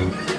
또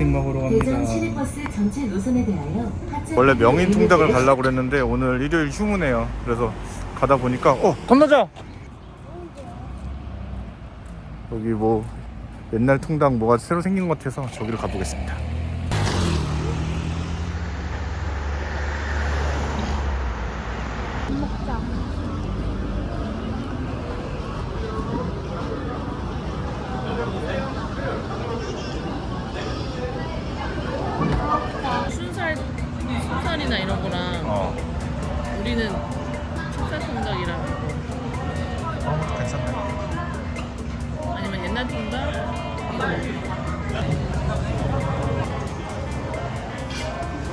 치킨 먹으러 대전 갑니다. 시내버스 전체 노선에 대하여 하차 원래 명인 통닭을 가려고 그랬는데 오늘 일요일 휴무네요. 그래서 가다 보니까 어 건너자. 여기 뭐 옛날 통닭 뭐가 새로 생긴 것 같아서 저기로 가보겠습니다.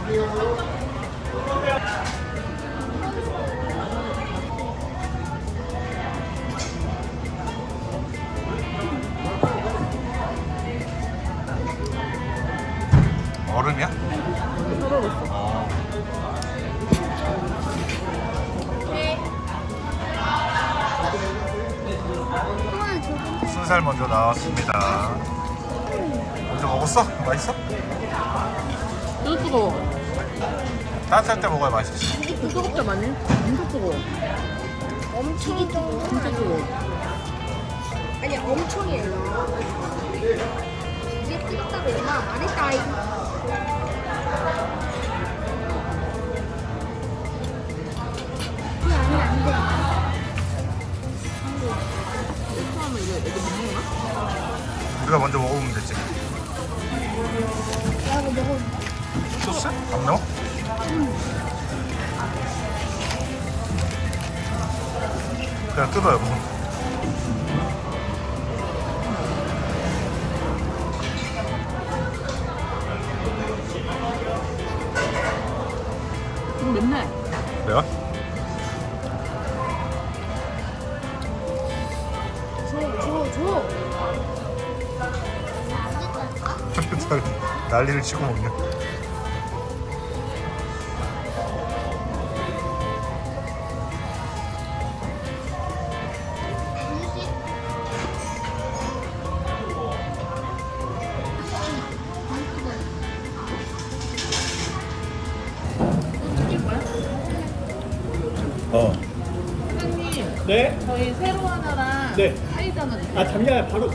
이거 엄청이에요. 이게 뜨겁다고 얼마 아니 먹나? 우리가 먼저 먹어보면 되지. 소스? 안 매워? 그냥 뜯어요. 이거 줘. 난리를 치고 먹냐? 아 잠시만요 바로.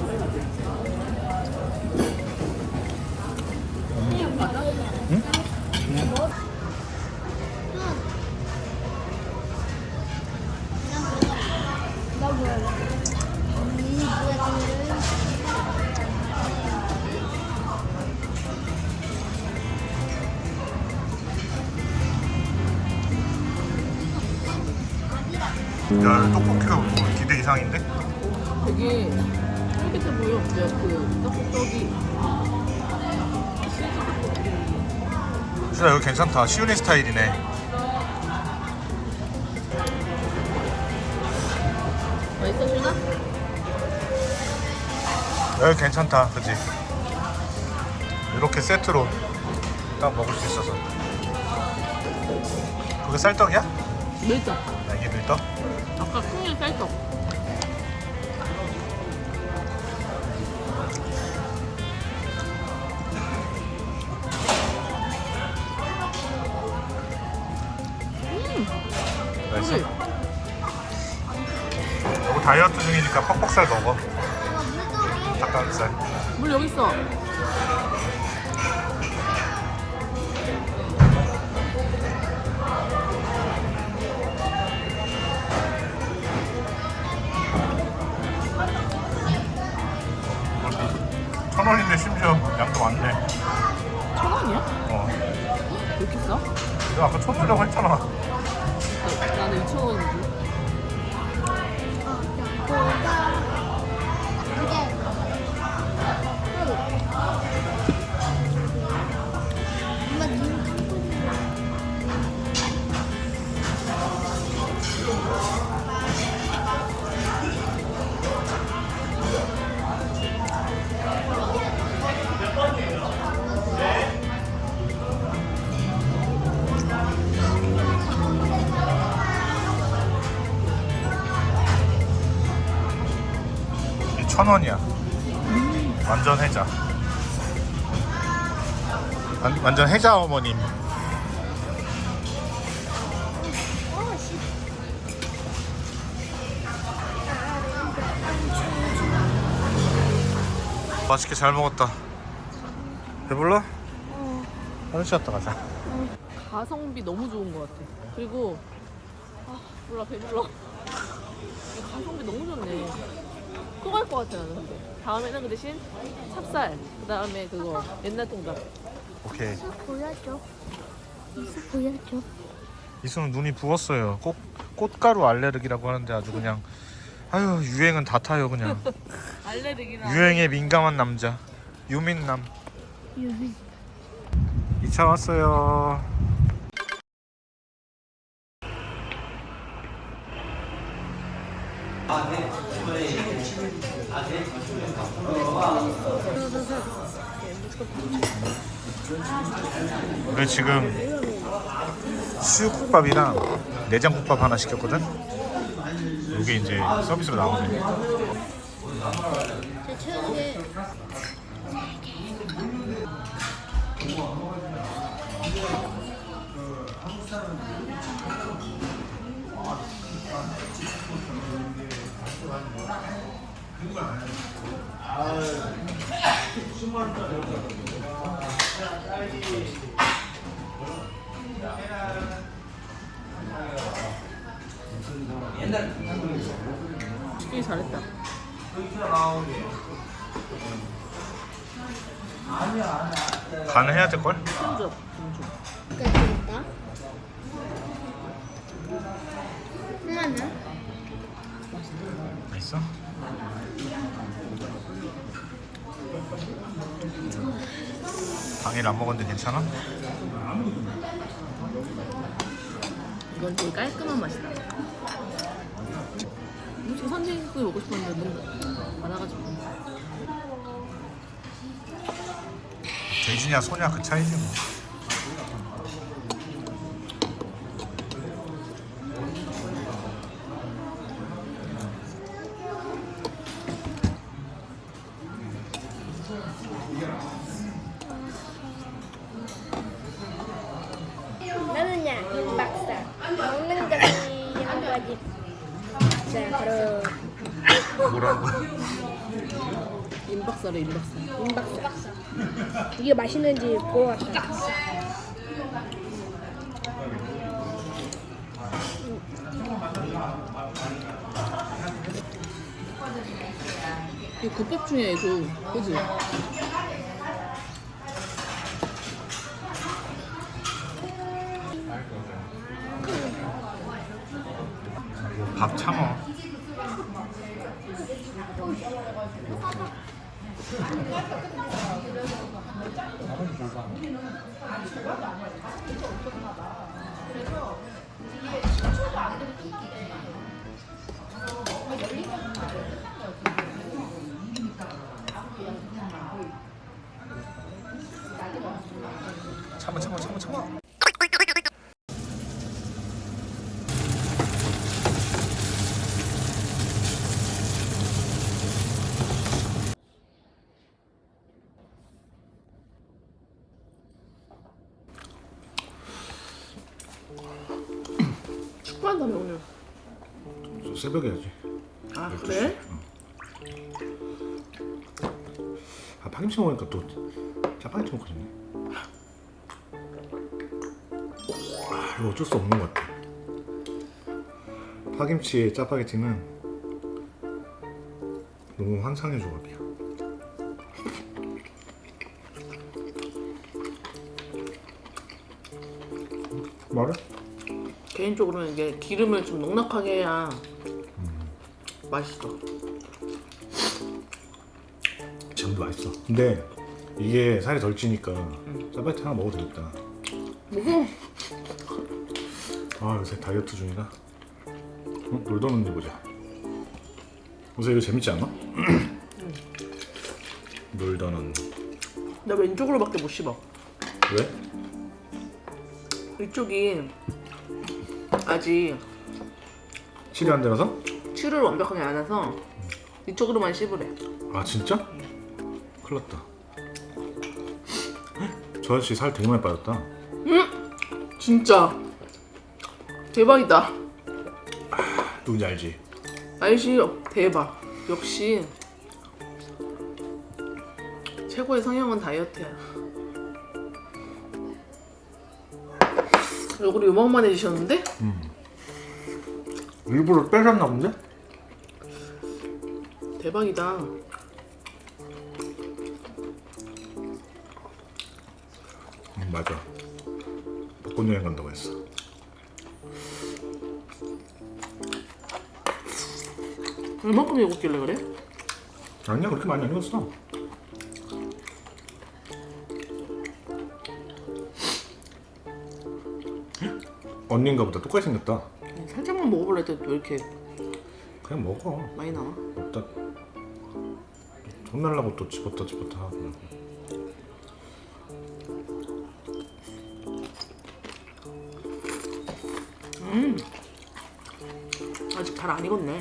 야, 떡볶이가 뭐 기대 이상인데? 되게 쫄깃해 보여 그 떡볶이 진짜 여기 괜찮다. 시우니 스타일이네. 맛있어 준아? 여기 괜찮다. 그지? 이렇게 세트로 딱 먹을 수 있어서. 그게 쌀떡이야? 밀떡 야, 이게 밀떡? 아까 콩류 쌀떡 다이어트 중이니까 퍽퍽살 먹어. 닭가슴살. 물 여기 있어 천 원인데 심지어 양도 많네. 천 원이야? 어. 왜 이렇게 싸? 내가 아까 천 원이라고 했잖아. 천 원이야. 완전 해자. 완, 완전 해자 어머님. 맛있게 잘 먹었다. 배불러? 어. 화장실 갔다 가자. 가성비 너무 좋은 것 같아. 그리고 아 몰라 배불러. 가성비 너무 좋네. 또갈 것 같아 나는. 근데. 다음에는 그 대신 찹쌀. 그 다음에 그거 옛날 통닭. 오케이. 이수 보여줘. 이수 보여줘. 이수는 눈이 부었어요. 꽃 꽃가루 알레르기라고 하는데 아주 그냥 아유 유행은 다 타요 그냥. 알레르기랑. 유행에 민감한 남자 유민남. 유빈. 2차 왔어요. 우리 지금 수육국밥이랑 내장국밥 하나 시켰거든. 이게 이제 서비스로 나오네. 제 최근에 시키기 잘했다. 간을 해야 될 걸? 편주. 편주. 끝났다. 엄마는? 있어? 당일 안 먹었는데 괜찮아? 이건 되게 깔끔한 맛이다. 솔직히 선생님국이 먹고 싶었는데 너무 많아가지고. 돼지냐 소냐 그 차이지 뭐. 임박사. 임 박사 이게 맛있는지 먹어봤다 이 국밥 중에 그 그지? 밥 참어. 참아 하다 먹냐? 저 새벽에 하지. 아 그래? 아 파김치 먹으니까 또 짜파게티 먹고 싶네. 아 이거 어쩔 수 없는 것 같아. 파김치에 짜파게티는 너무 환상의 조합이야. 말해? 개인적으로는 이게 기름을 좀 넉넉하게 해야 맛있어. 지금도 맛있어. 근데 이게 살이 덜 찌니까 짜파게티 하나 먹어도 되겠다. 먹어. 아 요새 다이어트 중이라. 어? 놀던 언니 보자. 요새 이거 재밌지 않아? 놀던 언니. 나 왼쪽으로밖에 못 씹어. 왜? 이쪽이 아직 치료 안 되라서? 치료를 완벽하게 안 해서 이쪽으로만 씹으래. 아 진짜? 큰일 났다. 저 아저씨 살 되게 많이 빠졌다. 진짜 대박이다. 누군지 알지? 알지? 대박. 역시 최고의 성형은 다이어트야. 얼굴이 요만만해지셨는데? 일부러 빼셨나 본데? 대박이다. 응 맞아. 벚꽃 여행 간다고 했어. 얼마큼 익었길래 그래? 아니야 그렇게 많이 안 익었어. 언니인가 보다 똑같이 생겼다. 살짝만 먹어볼래 했더니 왜 이렇게 그냥 먹어. 많이 나와? 없다. 혼날라고 또 집었다 집었다 하고. 아직 잘 안 익었네.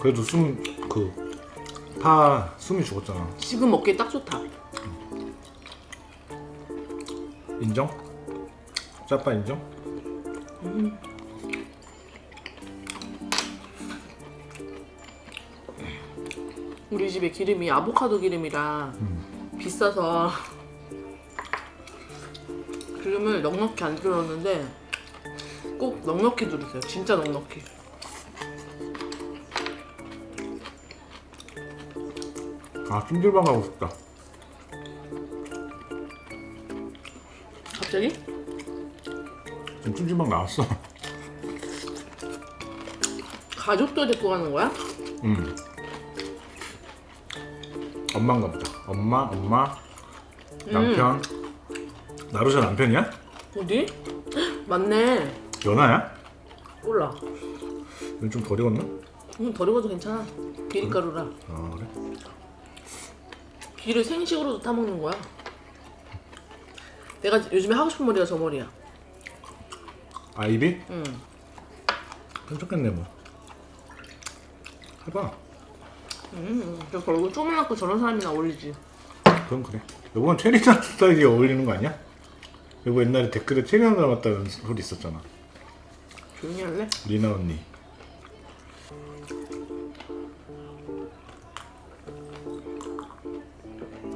그래도 숨그파 숨이 죽었잖아. 지금 먹기에 딱 좋다. 인정? 짜파 인정? 우리 집에 기름이 아보카도 기름이라 비싸서 기름을 넉넉히 안 들었는데 꼭 넉넉히 두르세요. 진짜 넉넉히. 아 찜질방 가고 싶다. 갑자기? 지금 찜질방 나왔어. 가족도 데리고 가는 거야? 응. 엄마인가 보다. 엄마, 엄마, 남편. 나루샤 남편이야? 어디? 맞네. 연하야? 몰라. 이건 좀덜 익었나? 응, 덜 익어도 괜찮아. 비리가루라. 아 그래? 비를 생식으로도 타먹는 거야. 내가 요즘에 하고 싶은 머리가 저 머리야. 아 입이? 응. 괜찮겠네 뭐. 해봐. 음, 그래서 얼굴 쪼매갖고 저런 사람이나 어울리지. 그건 그래. 이건 체리나 스타일이 어울리는 거 아니야? 이거 옛날에 댓글에 체리나 닮았다는 소리 있었잖아. 조용히 할래? 리나 언니.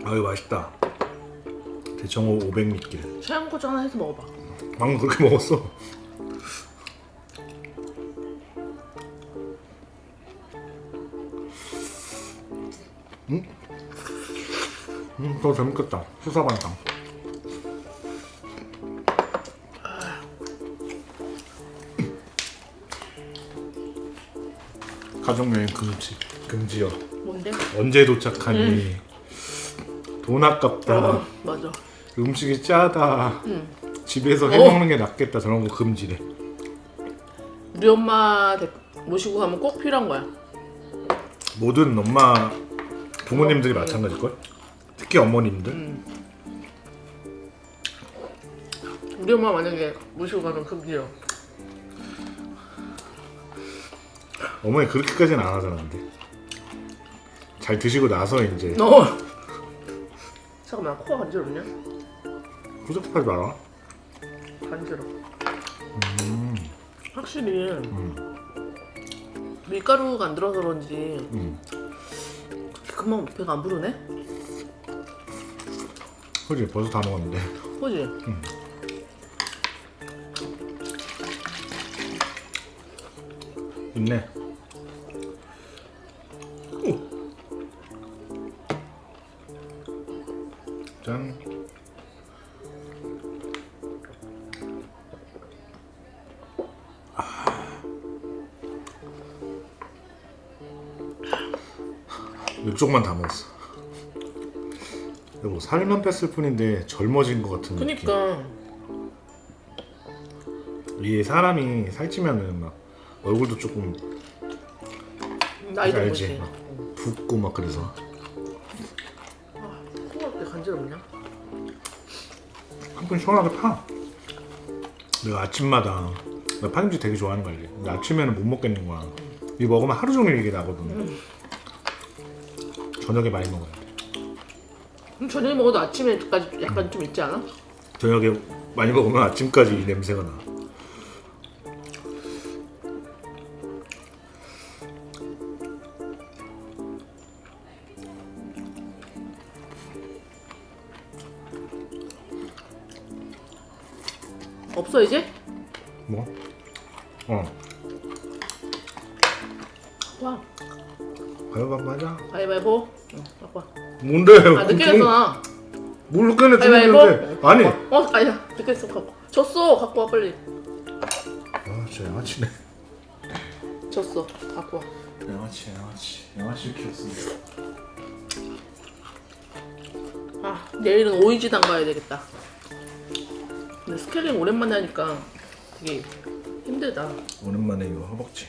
아유 맛있다. 대청호 500미길. 최양고추 하나 해서 먹어봐. 방금 그렇게 먹었어. 더 재밌겠다. 수사반상. 가족여행 금지. 금지요. 뭔데? 언제 도착하니? 돈 아깝다. 어, 맞아. 음식이 짜다. 응. 집에서 해 먹는 게 낫겠다. 저런 거 금지래. 우리 엄마 데- 모시고 가면 꼭 필요한 거야. 모든 엄마 부모님들이 마찬가지일 걸? 특히 어머님들 우리 엄마 만약에 모시고 가면 금지요. 어머니 그렇게까지는 안 하잖아 근데 잘 드시고 나서 이제 너 잠깐만 코가 간지럽냐? 후적하지 마라 간지러. 확실히 밀가루가 안 들어서 그런지 음. 그렇게 금방 배가 안 부르네? 그지 벌써 다 먹었는데. 그지? 응. 있네. 오. 짠. 아. 이쪽만 다 먹었어. 살만 뺐을 뿐인데 젊어진 것 같은 느낌. 그니까 이 사람이 살찌면은 막 얼굴도 조금 나이 든 알지? 거지. 막 붓고 막 그래서 코가 왜 간지럽냐? 한번 시원하게 파. 내가 아침마다 나 파김치 되게 좋아하는 거 알지? 근데 아침에는 못 먹겠는 거야. 이거 먹으면 하루 종일 이게 나거든. 저녁에 많이 먹어야 돼. 그럼 저녁에 먹어도 아침에까지 약간 좀 있지 않아? 저녁에 많이 먹으면 아침까지 이 냄새가 나. 없어 이제? 뭐? 어. 와 가위바위보 하자. 가위바위보 응 갖고 와 뭔데? 아 늦게 했잖아 뭘 늦게 냈지? 가위바위보? 아니. 어 아니야 늦게 했어 갖고 졌어 갖고 와 빨리 아, 진짜 양아치네. 졌어 갖고 와 양아치, 양아치. 양아치 키웠습니다. 아, 내일은 오이지당 가야 되겠다. 근데 스케일링 오랜만에 하니까 되게 힘들다. 오랜만에 이거 허벅지.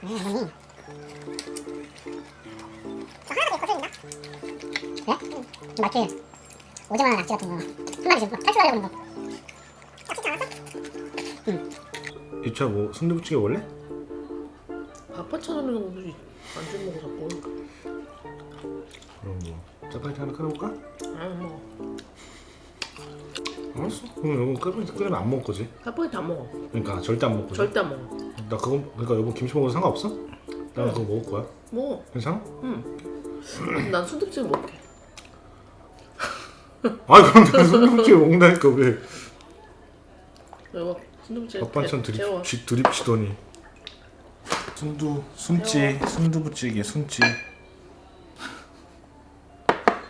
그래? 응. 마트 오징어나 낙지 같은 거. 한 마리씩 막 탈출하려고 하는 거. 이차 뭐 순두부찌개 원래? 아빠 찾아오는 거지. 안좀 먹어 자꾸. 그럼 뭐 짜파게티 하나 끓여볼까? 아 먹어. 알았어. 그럼 이거 끓이면 끓이면 안 먹을 거지. 짜파게티 안 먹어. 그러니까 절대 안 먹을 거지. 절대 안 먹어. 나 그거 그러니까 여보 김치 먹어도 상관없어? 나 그거 먹을 거야. 먹어. 괜찮아? 응. 난 순두부찌개 먹게. 아 그럼 내가 순두부찌개 먹는다니까 왜 이거 순두부찌개. 밥 반찬 재- 드립. 쥐- 드립치더니. 순두 순찌 순두부찌개 순찌.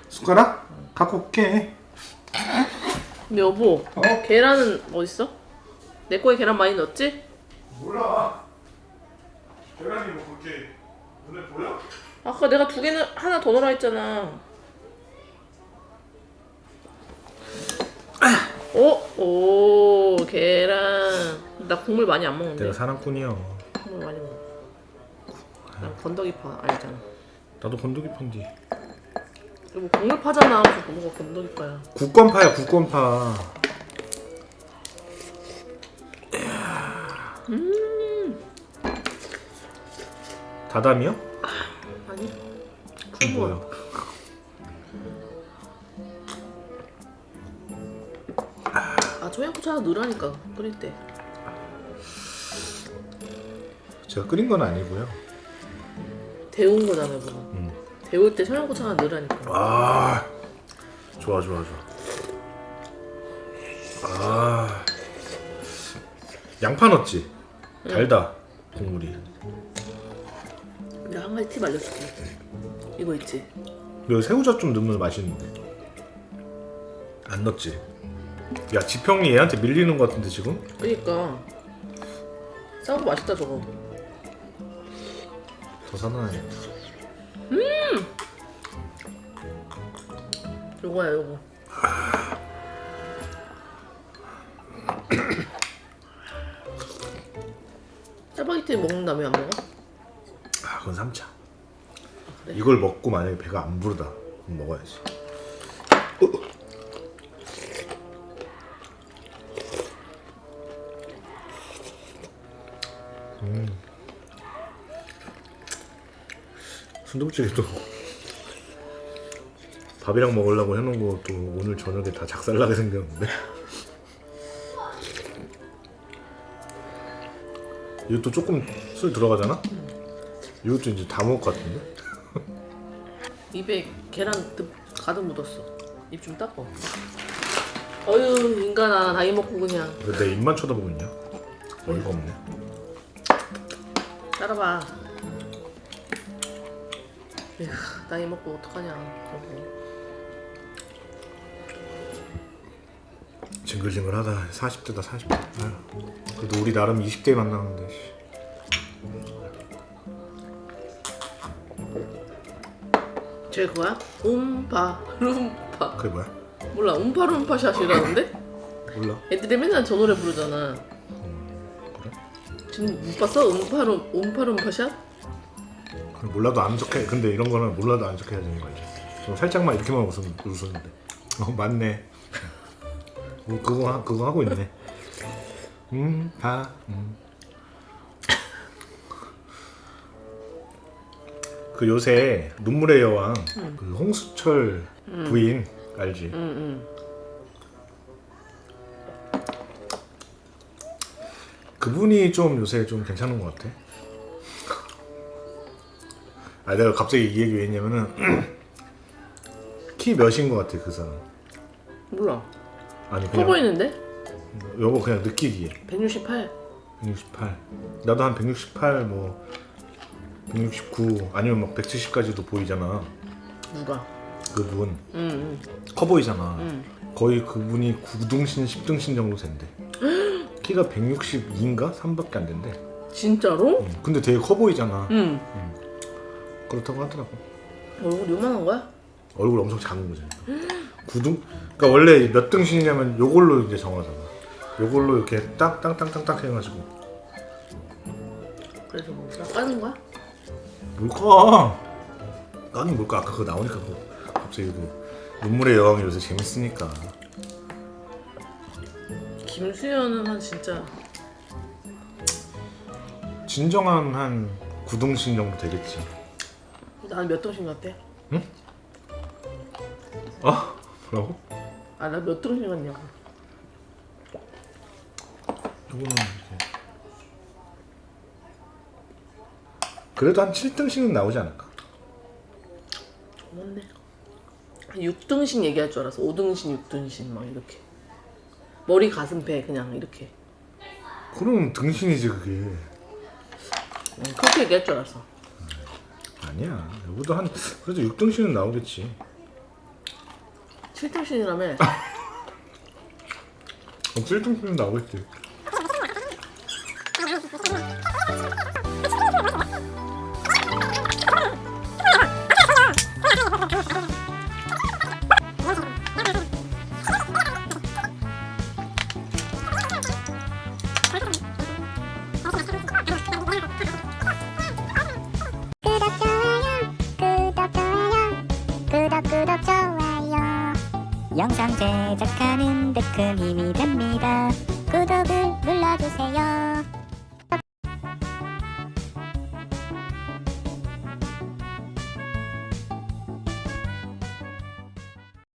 숟가락 갖고 올게. 근데 여보, 어? 계란은 어딨어? 내 거에 계란 많이 넣었지? 몰라. 계란이 뭐 그렇게 눈에 보여? 아까 내가 두 개는 하나 더 넣으라 했잖아. 오, 오, 계란. 나 국물 많이 안 먹는데. 내가 사랑꾼이요. 국물 많이 먹어. 난 건더기파 아니잖아. 나도 건더기 편디. 이거 국물 파잖아. 그래서 뭐가 건더기파야. 국건파야 국건파. 다담이요? 아니? 그게 뭐야? 아, 청양고추 넣으라니까 끓일 때. 제가 끓인 건 아니고요. 데운 거잖아, 그거. 음. 데울 때 청양고추 하나 넣으라니까. 아 좋아 좋아 좋아. 아 양파 넣었지? 달다 국물이. 내가 한 가지 팁 알려줄게. 이거 있지? 여기 새우젓 좀 넣으면 맛있는데. 안 넣었지? 야 지평이 얘한테 밀리는 것 같은데 지금? 그니까. 싸고 맛있다, 저거. 더 사나해. 요거야, 요거. 짜파게티 먹는다며 안 먹어? 아 그건 3차. 그래? 이걸 먹고 만약에 배가 안 부르다 그럼 먹어야지. 음. 순두부찌개도 밥이랑 먹으려고 해놓은 것도 오늘 저녁에 다 작살나게 생겼는데 이것도 조금 술 들어가잖아? 이것도 이제 다 먹을 것 같은데? 입에 계란 듬- 가득 묻었어. 입 좀 닦어. 어휴, 인간아. 나이 먹고 그냥. 왜 내 입만 쳐다보고 있냐? 어이가 없네. 따라봐. 에휴, 나이 먹고 어떡하냐. 그러 징글징글하다 40대다 40대 아휴, 그래도 우리 나름 20대 만나는데 씨. 쟤 그거야? 움파 룸파. 그게 뭐야? 몰라 움파룸파 샷이라는데? 몰라 애들이 맨날 저 노래 부르잖아. 그래? 지금 못 봤어? 움파룸 움파룸파샷? 몰라도 안 좋게 근데 이런 거는 몰라도 안 좋게 해야 되는 거지 좀 살짝만 이렇게만 웃었, 웃었는데 어 맞네 어, 그거 하- 그거 하고 있네 음 다 음. 그 요새 눈물의 여왕 그 홍수철 부인 알지? 그분이 좀 요새 좀 괜찮은 것 같아. 아 내가 갑자기 이 얘기 왜 했냐면은 키 몇인 것 같아 그 사람. 몰라. 아니 커 그냥 보이는데? 여보 그냥 느끼기에 168. 168. 나도 한 168 뭐 169 아니면 막 170까지도 보이잖아. 누가? 그분 응 응. 커 보이잖아. 응. 거의 그분이 9등신 10등신 정도 된대. 키가 162인가 3밖에 안 된대. 진짜로? 응. 근데 되게 커 보이잖아. 응. 그렇다고 하더라고. 얼굴 요만한 거야? 얼굴 엄청 작은 거잖아. 구등 그러니까 원래 몇 등신이냐면 요걸로 이제 정하잖아. 요걸로 이렇게 딱땅땅땅딱 해가지고 그래서 뭐, 나 까는 거야? 뭘까? 나는 뭘까? 아까 그거 나오니까 그거 갑자기 그 눈물의 여왕이 요새 재밌으니까 김수현은 한 진짜 진정한 한 구등신 정도 되겠지. 난몇 등신 같아? 아 뭐라고? 아 나 몇 등신 같냐고. 이거는 이제 그래도 한 7등신은 나오지 않을까? 뭔데? 6등신 얘기할 줄 알았어. 5등신, 6등신 막 이렇게. 머리, 가슴, 배 그냥 이렇게. 그럼 등신이지 그게. 응, 그렇게 얘기할 줄 알았어. 아니야. 여보도 한 그래도 6등신은 나오겠지. 7등신이라며. 어, 7등신은 나오겠지.